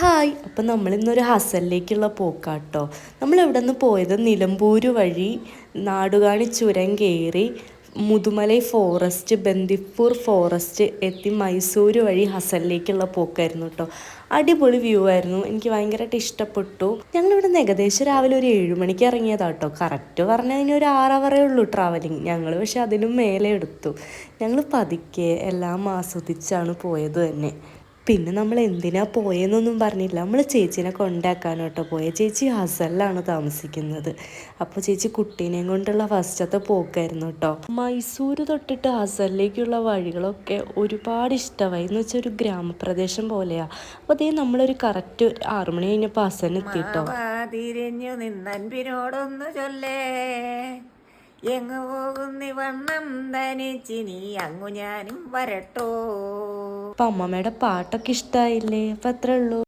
Hi. അപ്പം നമ്മളിന്നൊരു ഹസലിലേക്കുള്ള പോക്കാട്ടോ. നമ്മൾ ഇവിടെ നിന്ന് പോയത്? നിലമ്പൂർ വഴി നാടുകാണി ചുരം കയറി മുതുമലൈ ഫോറസ്റ്റ് ബന്ദിപ്പൂർ ഫോറസ്റ്റ് എത്തി മൈസൂർ വഴി ഹസലിലേക്കുള്ള പോക്കായിരുന്നു കേട്ടോ അടിപൊളി വ്യൂ ആയിരുന്നു. എനിക്ക് ഭയങ്കരമായിട്ട് ഇഷ്ടപ്പെട്ടു. ഞങ്ങളിവിടെ നിന്ന് ഏകദേശം രാവിലെ ഒരു ഏഴ് മണിക്ക് ഇറങ്ങിയതാണ് കേട്ടോ കറക്റ്റ് പറഞ്ഞാൽ ഇനി ഒരു ആറവറേ ഉള്ളൂ ട്രാവലിംഗ് ഞങ്ങൾ പക്ഷെ അതിനും മേലെ എടുത്തു. ഞങ്ങൾ പതുക്കെ എല്ലാം ആസ്വദിച്ചാണ് പോയത് തന്നെ. പിന്നെ നമ്മൾ എന്തിനാ പോയെന്നൊന്നും പറഞ്ഞില്ല. നമ്മൾ ചേച്ചീനെ കൊണ്ടാക്കാൻ കേട്ടോ പോയ. ചേച്ചി ഹസലിലാണ് താമസിക്കുന്നത്. അപ്പോൾ ചേച്ചി കുട്ടീനെയും കൊണ്ടുള്ള ഫസ്റ്റത്തെ പോക്കായിരുന്നു കേട്ടോ മൈസൂർ തൊട്ടിട്ട് ഹസലിലേക്കുള്ള വഴികളൊക്കെ ഒരുപാട് ഇഷ്ടമായി. എന്ന് വെച്ചാൽ ഒരു ഗ്രാമപ്രദേശം പോലെയാ. അപ്പോൾ അതേ നമ്മളൊരു കറക്റ്റ് ആറു മണി കഴിഞ്ഞപ്പോൾ കേട്ടോ തിരിഞ്ഞു നിന്നൻപിനോടൊന്നു ചൊല്ലേ. എങ്ങു പോകുന്നി വണ്ണം ധനിച്ചിനി അങ്ങു ഞാനും വരട്ടോ. അപ്പം അമ്മമ്മയുടെ പാട്ടൊക്കെ ഇഷ്ടമായില്ലേ അപ്പം അത്രേ ഉള്ളൂ.